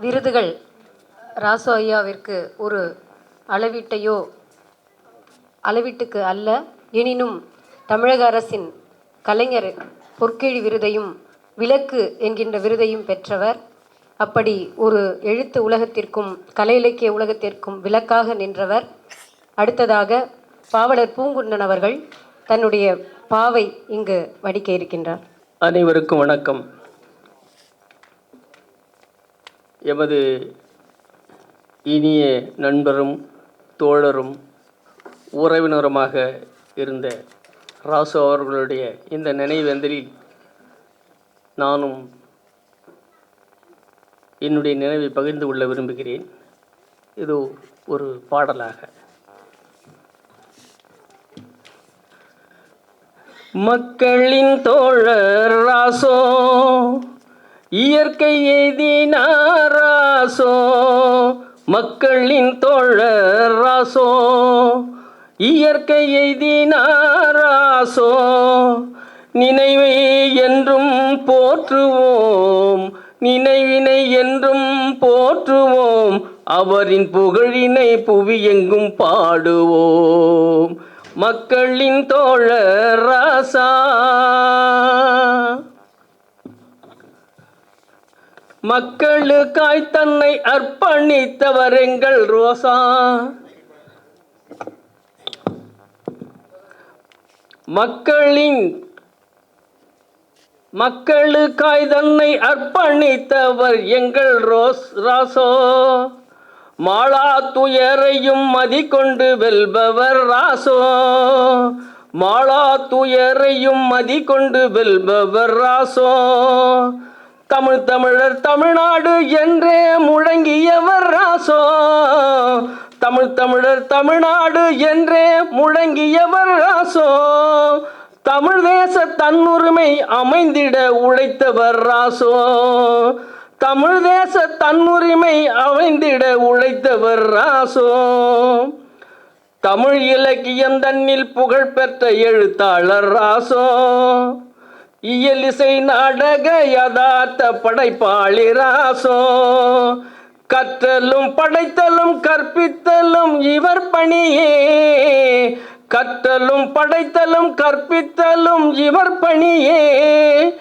விருதுகள் ராசு ஐயாவிற்கு ஒரு அளவீட்டையோ அளவீட்டுக்கு அல்ல. எனினும் தமிழக அரசின் கலைஞர் பொற்கிழி விருதையும் விளக்கு என்கின்ற விருதையும் பெற்றவர். அப்படி ஒரு எழுத்து உலகத்திற்கும் கலை இலக்கிய உலகத்திற்கும் விளக்காக நின்றவர். அடுத்ததாக பாவலர் பூங்குன்னன் அவர்கள் தன்னுடைய பாவை இங்கு வடிக்க இருக்கின்றார். அனைவருக்கும் வணக்கம். எமது இனிய நண்பரும் தோழரும் உறவினருமாக இருந்த ராசு அவர்களுடைய இந்த நினைவேந்தலில் நானும் என்னுடைய நினைவை பகிர்ந்து கொள்ள விரும்புகிறேன். இது ஒரு பாடலாக. மக்களின் தோழர் ராசோ இயற்கை எய்தினாராசோ மக்களின் தோழர் ராசோ. இயற்கை எய்தினாராசோ நினைவை என்றும் போற்றுவோம் நினைவினை என்றும் போற்றுவோம் அவரின் புகழினை புவியெங்கும் பாடுவோம். மக்களின் தோழர் ராசா. மக்களுக்காய் தன்னை அர்ப்பணித்தவர் எங்கள் ரோசா. மக்களின் மக்களுக்காய் தன்னை அர்ப்பணித்தவர் எங்கள் ரோஸ் ராசோ. மாலா துயரையும் மதிக்கொண்டு வெல்பவர் ராசோ. மாலா துயரையும் மதிக்கொண்டு வெல்பவர் ராசோ. தமிழ் தமிழர் தமிழ்நாடு என்றே முழங்கியவர் ராசோ. தமிழ் தமிழர் தமிழ்நாடு என்றே முழங்கியவர் ராசோ. தமிழ் தேச தன்னுரிமை அமைந்திட உழைத்தவர் ராசோ. தமிழ் தேச தன்னுரிமை அமைந்திட உழைத்தவர் ராசோ. தமிழ் இலக்கியம் தன்னில் புகழ் பெற்ற எழுத்தாளர் ராசோ. இயலிசை நாடக யதார்த்த படைப்பாளிராசோ. கற்றலும் படைத்தலும் கற்பித்தலும் இவர் பணியே. கற்றலும் படைத்தலும் கற்பித்தலும் இவர் பணியே.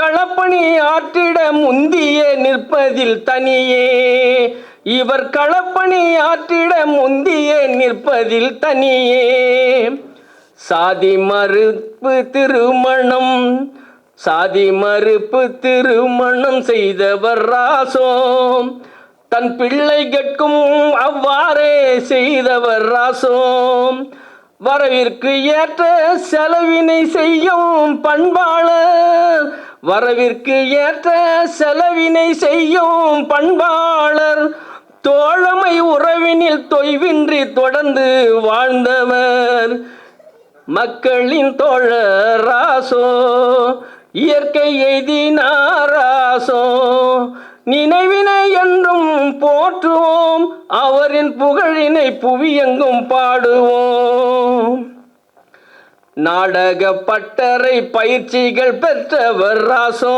களப்பணி ஆற்றிட முந்திய நிற்பதில் தனியே. இவர் களப்பணி ஆற்றிட முந்திய நிற்பதில் தனியே. சாதி மறுப்பு திருமணம் சாதி மறுப்பு திருமணம் செய்தவர் ராசோம். தன் பிள்ளை கேட்கும் அவ்வாறே செய்தவர் ராசோம். வரவிற்கு ஏற்ற செலவினை செய்யும் பண்பாளர். வரவிற்கு ஏற்ற செலவினை செய்யும் பண்பாளர். தோழமை உறவினில் தொய்வின்றி தொடர்ந்து வாழ்ந்தவர். மக்களின் தோழ ராசோ. இயற்கை எய்தினாராசோ நினைவினை என்றும் போற்றுவோம் அவரின் புகழினை புவியெங்கும் பாடுவோம். நாடக பட்டறை பயிற்சிகள் பெற்றவர் ராசோ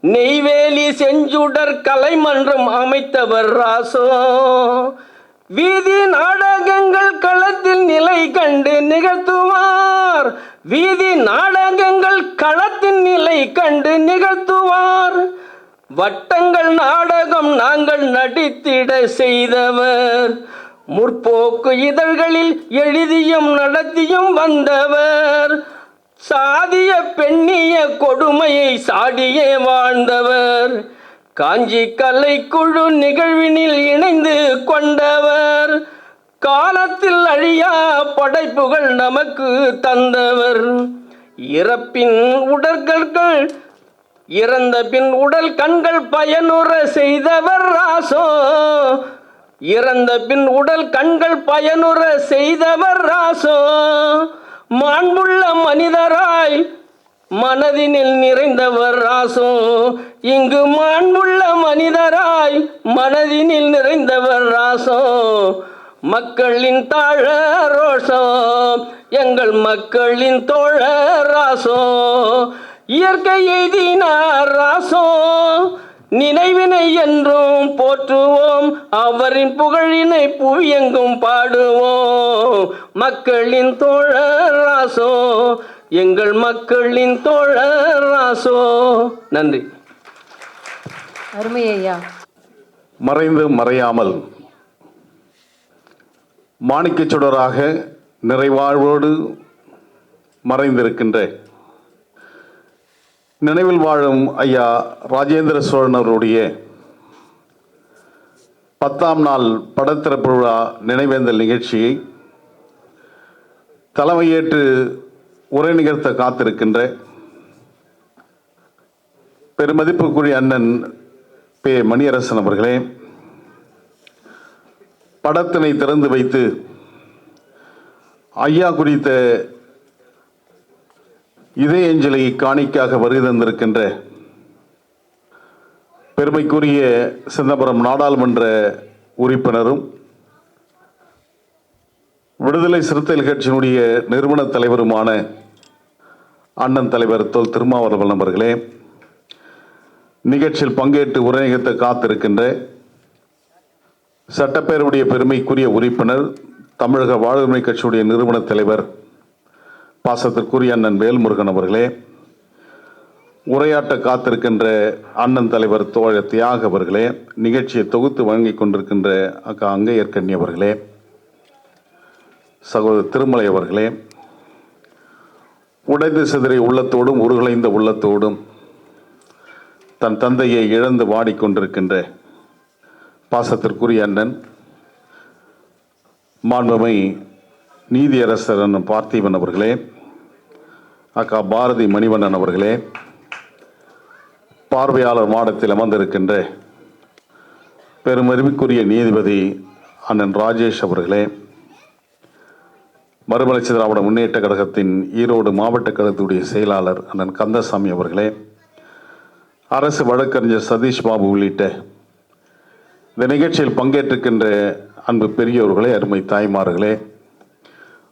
நெய்வேலி செஞ்சுடர் கலைமன்றம் அமைத்தவர் ராசோ வீதி நாடகங்கள் களத்தில் நிலை கண்டு நிகழ்த்துவார். வீதி நாடகங்கள் களத்தின் நிலை கண்டு நிகழ்த்துவார். வட்டங்கள் நாடகம் நாங்கள் நடித்திட செய்தவர். முற்போக்கு இதழ்களில் எழுதியும் நடத்தியும் வந்தவர். சாதிய பெண்ணிய கொடுமையை சாடியே வாழ்ந்தவர். காஞ்சி கலைக்குழு நிகழ்வினில் இணைந்து கொண்டவர். காலத்தில் அழியா படைப்புகள் நமக்கு தந்தவர். இறப்பின் உடற்கள் இறந்த பின் உடல் கண்கள் பயனுற செய்தவர் ராசோ. இறந்த பின் உடல் கண்கள் பயனுற செய்தவர் ராசோ. மாண்புள்ள மனிதராய் மனதினில் நிறைந்தவர் ராசோ. இங்கு மாண்புள்ள மனிதராய் மனதினில் நிறைந்தவர் ராசோ. மக்களின் தாழ ரோஷோ எங்கள் மக்களின் தோழ ராசோ இயற்கை எய்தினார் ராசோ நினைவினை என்றும் போற்றுவோம். அவரின் புகழினை புவியெங்கும் பாடுவோம். மக்களின் தோழர் ராசோ எங்கள் மக்களின் தோழர் ராசோ நன்றி. அருமை ஐயா மறைந்து மறையாமல் மாணிக்கச் சுடராக நிறைவாழ்வோடு மறைந்திருக்கின்ற நினைவில் வாழும் ஐயா ராஜேந்திர சோழன் அவருடைய பத்தாம் நாள் படத்திறப்பு விழா நினைவேந்தல் நிகழ்ச்சியை தலைமையேற்று உரை நிகழ்த்த காத்திருக்கின்ற பெருமதிப்புக்குரிய அண்ணன் பே மணியரசன் அவர்களே படத்தினை திறந்து வைத்து ஐயா குறித்த இதயஞ்சலி காணிக்காக வருகை தந்திருக்கின்ற பெருமைக்குரிய சிதம்பரம் நாடாளுமன்ற உறுப்பினரும் விடுதலை சிறுத்தைகள் கட்சியினுடைய நிறுவன தலைவருமான அண்ணன் தலைவர் தொல் திருமாவளவன் அவர்களே நிகழ்ச்சியில் பங்கேற்று உரை காத்திருக்கின்ற சட்டப்பேரவையுடைய பெருமைக்குரிய உறுப்பினர் தமிழக வாழ்வுரிமை கட்சியுடைய நிறுவன தலைவர் பாசத்திற்குரிய அண்ணன் வேல்முருகன் அவர்களே உரையாட்ட காத்திருக்கின்ற அண்ணன் தலைவர் தோழ தியாக அவர்களே நிகழ்ச்சியை தொகுத்து வழங்கிக் கொண்டிருக்கின்ற அக்கா அங்கையர்கண்ணி அவர்களே சகோதரர் திருமலை அவர்களே உடைந்து சிதறிய உள்ளத்தோடும் உருகுலைந்த உள்ளத்தோடும் தன் தந்தையை இழந்து வாடிக்கொண்டிருக்கின்ற பாசத்திற்குரிய அண்ணன் மாண்புமை நீதியரசர் பார்த்திபன் அவர்களே அக்கா பாரதி மணிவண்ணன் அவர்களே பார்வையாளர் மாடத்தில் அமர்ந்திருக்கின்ற பெருமருமைக்குரிய நீதிபதி அண்ணன் ராஜேஷ் அவர்களே மறுமலர்ச்சி திராவிட முன்னேற்ற கழகத்தின் ஈரோடு மாவட்ட கழகத்துடைய செயலாளர் அண்ணன் கந்தசாமி அவர்களே அரசு வழக்கறிஞர் சதீஷ் பாபு உள்ளிட்ட இந்த நிகழ்ச்சியில் பங்கேற்றிருக்கின்ற அன்பு பெரியோர்களே அருமை தாய்மார்களே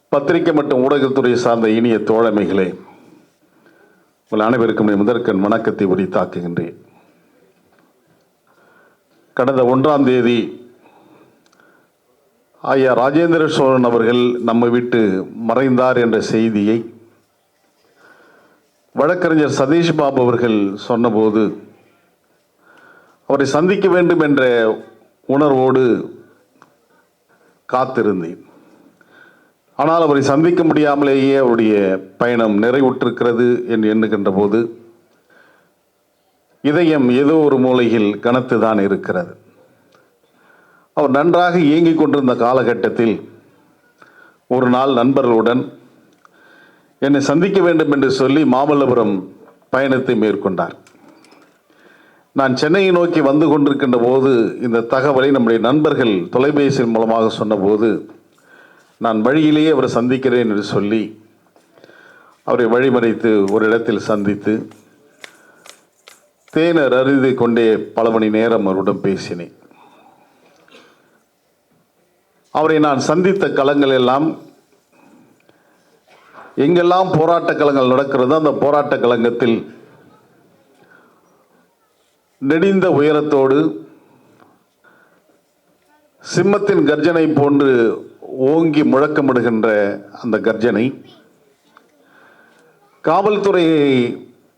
பத்திரிகை மற்றும் ஊடகத்துறை சார்ந்த இனிய தோழமைகளே உங்கள் அனைவருக்கும் முதற்கண் வணக்கத்தை உரித்தாக்குகின்றேன். கடந்த ஒன்றாம் தேதி ஐயா ராஜேந்திர சோழன் அவர்கள் நம்ம விட்டு மறைந்தார் என்ற செய்தியை வழக்கறிஞர் சதீஷ் பாபு அவர்கள் சொன்னபோது அவரை சந்திக்க வேண்டும் என்ற உணர்வோடு காத்திருந்தேன். ஆனால் அவரை சந்திக்க முடியாமலேயே அவருடைய பயணம் நிறைவுற்றிருக்கிறது என்று எண்ணுகின்ற போது இதயம் ஏதோ ஒரு மூலையில் கனத்து தான் இருக்கிறது. அவர் நன்றாக இயங்கிக் கொண்டிருந்த காலகட்டத்தில் ஒரு நாள் நண்பர்களுடன் என்னை சந்திக்க வேண்டும் என்று சொல்லி மாமல்லபுரம் பயணத்தை மேற்கொண்டார். நான் சென்னையை நோக்கி வந்து கொண்டிருக்கின்ற போது இந்த தகவலை நம்முடைய நண்பர்கள் தொலைபேசியின் மூலமாக சொன்னபோது நான் வழியிலேயே அவரை சந்திக்கிறேன் என்று சொல்லி அவரை வழிமறைத்து ஒரு இடத்தில் சந்தித்து தேனர் அருதி கொண்டே பல மணி நேரம் அவருடன் பேசினேன். அவரை நான் சந்தித்த களங்கள் எல்லாம் எங்கெல்லாம் போராட்ட களங்கள் நடக்கிறதோ அந்த போராட்ட களங்கத்தில் நெடிந்த உயரத்தோடு சிம்மத்தின் கர்ஜனை போன்று ஓங்கி முழக்கமிடுகின்ற அந்த கர்ஜனை காவல்துறையை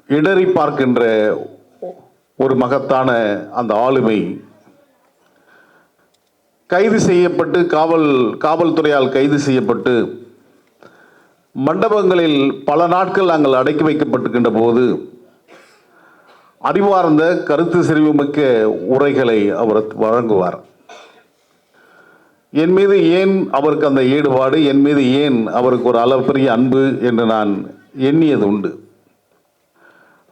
இடறி பார்க்கின்ற ஒரு மகத்தான அந்த ஆளுமை கைது செய்யப்பட்டு காவல் காவல்துறையால் கைது செய்யப்பட்டு மண்டபங்களில் பல நாட்கள் நாங்கள் அடக்கி வைக்கப்பட்டிருக்கின்ற போது அறிவார்ந்த கருத்து செறிவுமிக்க உரைகளை அவர் வழங்குவார். என் மீது ஏன் அவருக்கு அந்த ஈடுபாடு? என் மீது ஏன் அவருக்கு ஒரு அளப்பரிய அன்பு என்று நான் எண்ணியது உண்டு.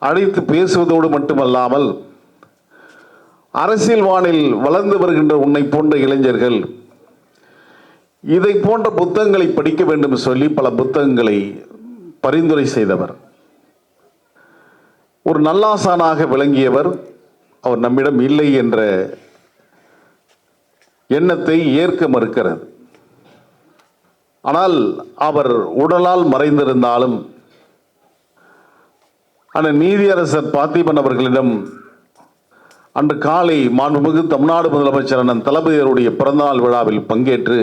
அழைத்து பேசுவதோடு மட்டுமல்லாமல் அரசியல் வானில் வளர்ந்து வருகின்ற உன்னை போன்ற இளைஞர்கள் இதை போன்ற புத்தகங்களை படிக்க வேண்டும் சொல்லி பல புத்தகங்களை பரிந்துரை செய்தவர். ஒரு நல்லாசானாக விளங்கியவர் அவர் நம்மிடம் இல்லை என்ற எண்ணத்தை ஏற்க மறுக்கிறது ஆனால் அவர் உடலால் மறைந்திருந்தாலும் அந்த நீதியரசர் பார்த்திபன் அவர்களிடம் அன்று காலை மாண்புமிகு தமிழ்நாடு முதலமைச்சர் அண்ணன் தளபதியருடைய பிறந்தநாள் விழாவில் பங்கேற்று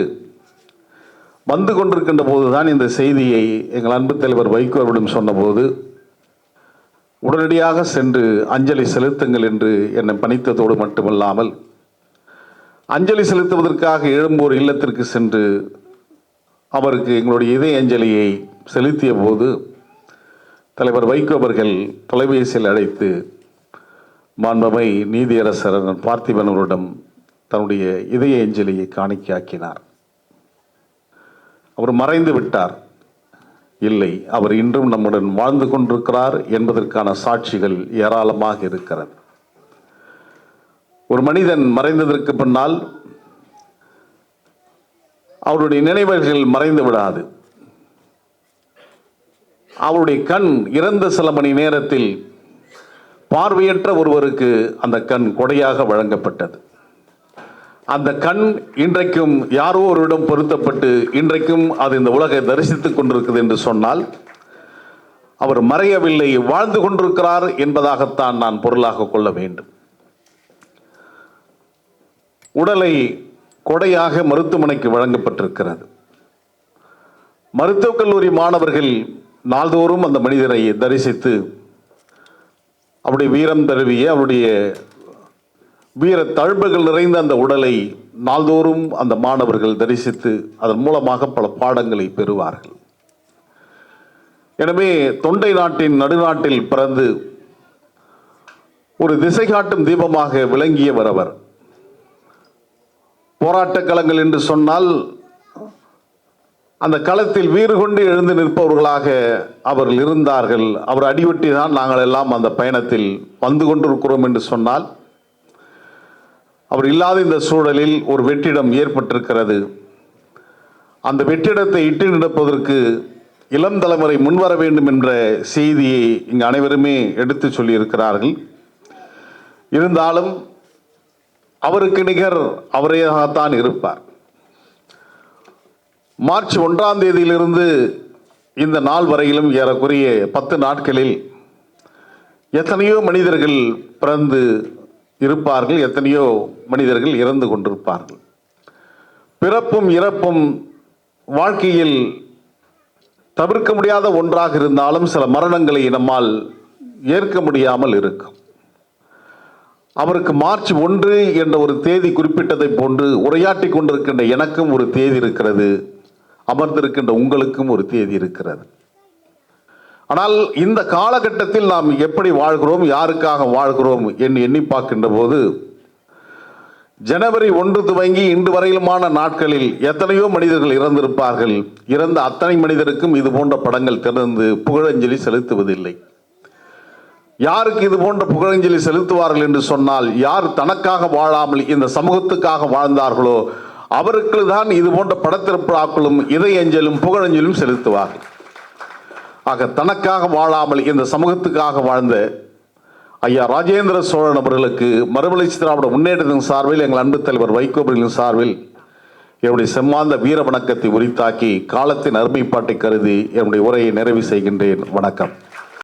வந்து கொண்டிருக்கின்ற போதுதான் இந்த செய்தியை எங்கள் அன்பு தலைவர் வைகோ அவரிடம் சொன்னபோது உடனடியாக சென்று அஞ்சலி செலுத்துங்கள் என்று என்னை பணித்ததோடு மட்டுமல்லாமல் அஞ்சலி செலுத்துவதற்காக எழும்பூர் இல்லத்திற்கு சென்று அவருக்கு எங்களுடைய இதய அஞ்சலியை செலுத்திய போது தலைவர் வைகோ அவர்கள் தொலைபேசியில் அழைத்து மாண்பமை நீதியரசர் பார்த்திபனவரிடம் பார்த்திபன் அவரிடம் தன்னுடைய இதய அஞ்சலியை காணிக்கையாக்கினார். அவர் மறைந்து விட்டார். இல்லை அவர் இன்றும் நம்முடன் வாழ்ந்து கொண்டிருக்கிறார் என்பதற்கான சாட்சிகள் ஏராளமாக இருக்கிறது. ஒரு மனிதன் மறைந்ததற்கு பின்னால் அவருடைய நினைவுகள் மறைந்து விடாது. அவருடைய கண் இறந்த சில மணி நேரத்தில் பார்வையற்ற ஒருவருக்கு அந்த கண் கொடையாக வழங்கப்பட்டது. அந்த கண் இன்றைக்கும் யாரோ ஒருவிடம் பொருத்தப்பட்டு இன்றைக்கும் அது இந்த உலகை தரிசித்துக் கொண்டிருக்குது என்று சொன்னால் அவர் மறையவில்லை வாழ்ந்து கொண்டிருக்கிறார் என்பதாகத்தான் நான் பொருளாக கொள்ள வேண்டும். உடலை கொடையாக மருத்துவமனைக்கு வழங்கப்பட்டிருக்கிறது. மருத்துவக் கல்லூரி மாணவர்கள் நாள்தோறும் அந்த மனிதரை தரிசித்து அவருடைய வீரம் தழுவிய அவருடைய வீர தழும்புகள் நிறைந்த அந்த உடலை நாள்தோறும் அந்த மாணவர்கள் தரிசித்து அதன் மூலமாக பல பாடங்களை பெறுவார்கள். எனவே தொண்டை நாட்டின் நடுநாட்டில் பிறந்து ஒரு திசை காட்டும் தீபமாக விளங்கியவர் அவர். போராட்டக் களங்கள் என்று சொன்னால் அந்த களத்தில் வீறு கொண்டு எழுந்து நிற்பவர்களாக அவர்கள் இருந்தார்கள். அவர் அடிவட்டி தான் நாங்கள் எல்லாம் அந்த பயணத்தில் வந்து கொண்டிருக்கிறோம் என்று சொன்னால் அவர் இல்லாத இந்த சூழலில் ஒரு வெற்றிடம் ஏற்பட்டிருக்கிறது. அந்த வெற்றிடத்தை இட்டு நடப்பதற்கு இளம் தலைமுறை முன்வர வேண்டும் என்ற செய்தியை இங்கு அனைவருமே எடுத்து சொல்லியிருக்கிறார்கள். இருந்தாலும் அவருக்கு நிகர் அவரேதான் இருப்பார். மார்ச் ஒன்றாம் தேதியிலிருந்து இந்த நாள் வரையிலும் ஏறக்குறைய பத்து நாட்களில் எத்தனையோ மனிதர்கள் பிறந்து இருப்பார்கள் எத்தனையோ மனிதர்கள் இறந்து கொண்டிருப்பார்கள். பிறப்பும் இறப்பும் வாழ்க்கையில் தவிர்க்க முடியாத ஒன்றாக இருந்தாலும் சில மரணங்களை நம்மால் ஏற்க முடியாமல் இருக்கும். அவருக்கு மார்ச் ஒன்று என்ற ஒரு தேதி குறிப்பிட்டதை போன்று உரையாட்டி கொண்டிருக்கின்ற எனக்கும் ஒரு தேதி இருக்கிறது அமர்ந்திருக்கின்ற உங்களுக்கும் ஒரு தேதி இருக்கிறது. ஆனால் இந்த காலகட்டத்தில் நாம் எப்படி வாழ்கிறோம் யாருக்காக வாழ்கிறோம் என்று எண்ணி பார்க்கின்ற போது ஜனவரி ஒன்று துவங்கி இன்று வரையிலுமான நாட்களில் எத்தனையோ மனிதர்கள் இறந்திருப்பார்கள். இறந்த அத்தனை மனிதருக்கும் இது போன்ற படங்கள் திறந்து புகழஞ்சலி செலுத்துவதில்லை. யாருக்கு இது போன்ற புகழஞ்சலி செலுத்துவார்கள் என்று சொன்னால் யார் தனக்காக வாழாமல் இந்த சமூகத்துக்காக வாழ்ந்தார்களோ அவருக்கு தான் இது போன்ற படத்திருப்பாக்களும் இதயஞ்சலும் புகழஞ்சலும் செலுத்துவார்கள். ஆக தனக்காக வாழாமல் இந்த சமூகத்துக்காக வாழ்ந்த ஐயா ராஜேந்திர சோழன் அவர்களுக்கு மறுமலர்ச்சி திராவிட முன்னேற்றத்தின் சார்பில் எங்கள் அன்பு தலைவர் வைகோ அவர்களின் சார்பில் என்னுடைய செம்மாந்த வீர வணக்கத்தை உரித்தாக்கி காலத்தின் அருமைப்பாட்டை கருதி என்னுடைய உரையை நிறைவு செய்கின்றேன். வணக்கம்.